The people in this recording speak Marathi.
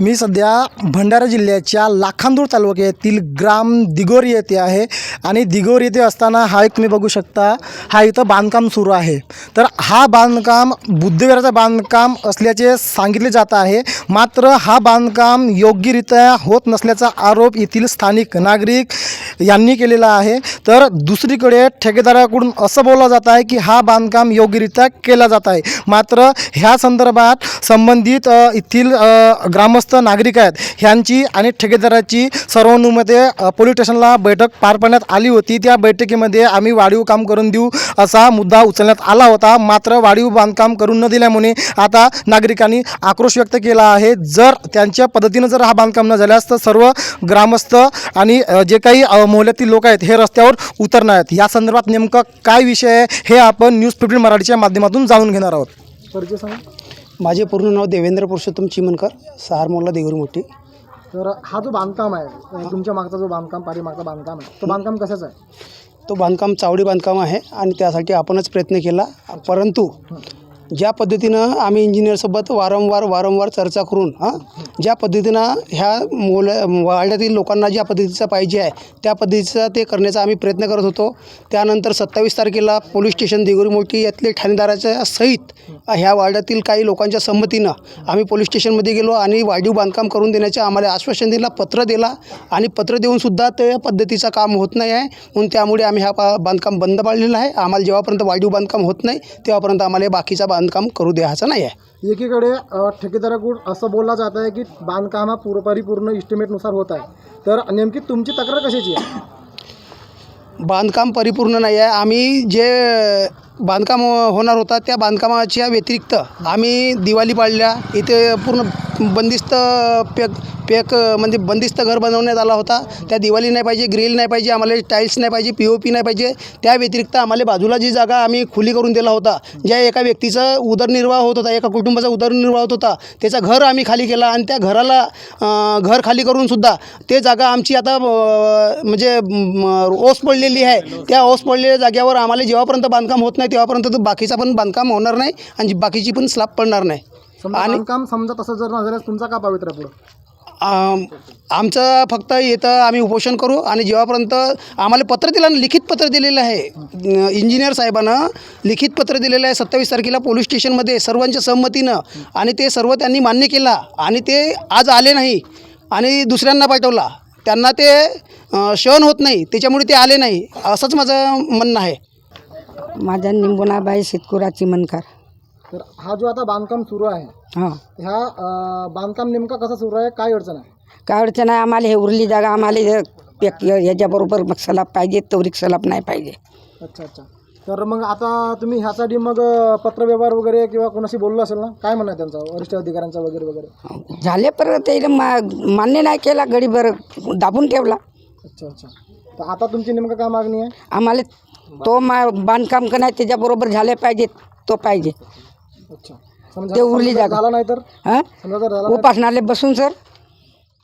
मी सध्या भंडारा जिल्ह्याच्या लाखांदूर तालुक्यातील ग्राम दिगोरी येथे आहे आणि दिगोरी येथे असताना हा एक तुम्ही बघू शकता हा इथं बांधकाम सुरू आहे. तर हा बांधकाम बुद्धविराचं बांधकाम असल्याचे सांगितले जात आहे. मात्र हा बांधकाम योग्यरित्या होत नसल्याचा आरोप येथील स्थानिक नागरिक यांनी केलेला आहे. तर दुसरीकडे ठेकेदाराकडून असं बोललं जात आहे की हा बांधकाम योग्यरित्या केला जात आहे. मात्र ह्या संदर्भात संबंधित येथील ग्राम ग्रामस्थ नागरिक आहेत. ह्यांची आणि ठेकेदाराची सर्वानुमते पोलीस स्टेशनला बैठक पार पाडण्यात आली होती. त्या बैठकीमध्ये आम्ही वाढीव काम करून देऊ असा मुद्दा उचलण्यात आला होता. मात्र वाढीव बांधकाम करून न दिल्यामुळे आता नागरिकांनी आक्रोश व्यक्त केला आहे. जर त्यांच्या पद्धतीनं जर हा बांधकाम न झाल्यास तर सर्व ग्रामस्थ आणि जे काही मोहल्यातील लोक आहेत हे रस्त्यावर उतरणार आहेत. या संदर्भात नेमकं काय विषय आहे हे आपण न्यूज फिफ्टीन मराठीच्या माध्यमातून जाणून घेणार आहोत. परिचय माझे पूर्ण नाव देवेंद्र पुरुषोत्तम चिमनकर सहार मोल्ला देगुरी मोठी. तर हा जो बांधकाम आहे तुमच्या मागचा जो बांधकाम पाठीमागचा बांधकाम आहे तो बांधकाम कशाचा आहे? तो बांधकाम चावडी बांधकाम आहे आणि त्यासाठी आपणच प्रयत्न केला. परंतु ज्या पद्धतीनं आम्ही इंजिनियरसोबत वारंवार वारंवार चर्चा करून हां ज्या पद्धतीनं ह्या मोल वाड्यातील लोकांना ज्या पद्धतीचं पाहिजे आहे त्या पद्धतीचा ते करण्याचा आम्ही प्रयत्न करत होतो. त्यानंतर सत्तावीस तारखेला पोलीस स्टेशन देगुरी मोठी यातले ठाणेदाराच्या सहित ह्या वाड्यातील काही लोकांच्या संमतीनं आम्ही पोलीस स्टेशनमध्ये गेलो आणि वाढीव बांधकाम करून देण्याचे आम्हाला आश्वासन दिला पत्र दिला आणि पत्र देऊनसुद्धा त्या पद्धतीचं काम होत नाही आहे. म्हणून त्यामुळे आम्ही हा बांधकाम बंद पाडलेला आहे. आम्हाला जेव्हापर्यंत वाढीव बांधकाम होत नाही तेव्हापर्यंत आम्हाला हे बाकीचा बांधकाम करू द्यायचं नाही आहे. एकीकडे ठेकेदाराकडून असं बोललं जात आहे की बांधकाम हा पूर्ण इस्टिमेटनुसार होत आहे. तर नेमकी तुमची तक्रार कशाची आहे? बांधकाम परिपूर्ण नाही आहे. आम्ही जे बांधकाम होणार होता त्या बांधकामाच्या व्यतिरिक्त आम्ही दिवाळी पाळल्या इथे पूर्ण बंदिस्त पे पेक म्हणजे बंदिस्त घर बनवण्यात आला होता. त्या दिवाळी नाही पाहिजे ग्रिल नाही पाहिजे आम्हाला टाईल्स नाही पाहिजे पी ओ पी नाही पाहिजे. त्या व्यतिरिक्त आम्हाला बाजूला जी जागा आम्ही खुली करून दिला होता ज्या एका व्यक्तीचा उदरनिर्वाह होत होता एका कुटुंबाचा उदरनिर्वाह होत होता त्याचं घर आम्ही खाली केला आणि त्या घराला घर खाली करून सुद्धा ते जागा आमची आता म्हणजे ओस पडलेली आहे. त्या ओस पडलेल्या जागेवर आम्हाला जेव्हापर्यंत बांधकाम होत नाही तेव्हापर्यंत तो बाकीचा पण बांधकाम होणार नाही आणि बाकीची पण स्लॅब पडणार नाही. आणि बांधकाम समजा तसं जर झाल्यास तुमचा का पवित्र पुढं? आम- आमचं फक्त येतं आम्ही उपोषण करू आणि जेव्हापर्यंत आम्हाला पत्र दिलं लिखित पत्र दिलेलं आहे इंजिनियर साहेबानं लिखित पत्र दिलेलं आहे सत्तावीस तारखेला पोलीस स्टेशनमध्ये सर्वांच्या संमतीनं आणि ते सर्व त्यांनी मान्य केला आणि ते आज आले नाही आणि दुसऱ्यांना पाठवला. त्यांना ते शहन सहन होत नाही त्याच्यामुळे ते आले नाही असंच माझं म्हणणं आहे. माझ्या निंबुणाबाई शेतकुराची मनकार. तर हा जो आता बांधकाम सुरू आहे हां. ह्या अ, बांधकाम नेमका कसा सुरू आहे? काय अडचण आहे? काय अडचण आहे? आम्हाला हे उरली जागा आम्हाला हे पेक याच्याबरोबर मग सलाब पाहिजे तवरीक सलाब नाही पाहिजे. अच्छा अच्छा. तर मग आता तुम्ही ह्यासाठी मग अ, पत्रव्यवहार वगैरे किंवा कोणाशी बोललो असेल ना? काय म्हणणं आहे त्यांचं? वरिष्ठ अधिकाऱ्यांचा वगैरे वगैरे? झाले पर ते मा मान्य नाही केला गडीभर दाबून ठेवला. अच्छा अच्छा. तर आता तुमची नेमकं काय मागणी आहे? आम्हाला तो मा बांधकाम का नाही त्याच्याबरोबर झाले पाहिजे तो पाहिजे. अच्छा. ते उरली जागा. झाला नाही तर? हां? उपासनाले बसून सर.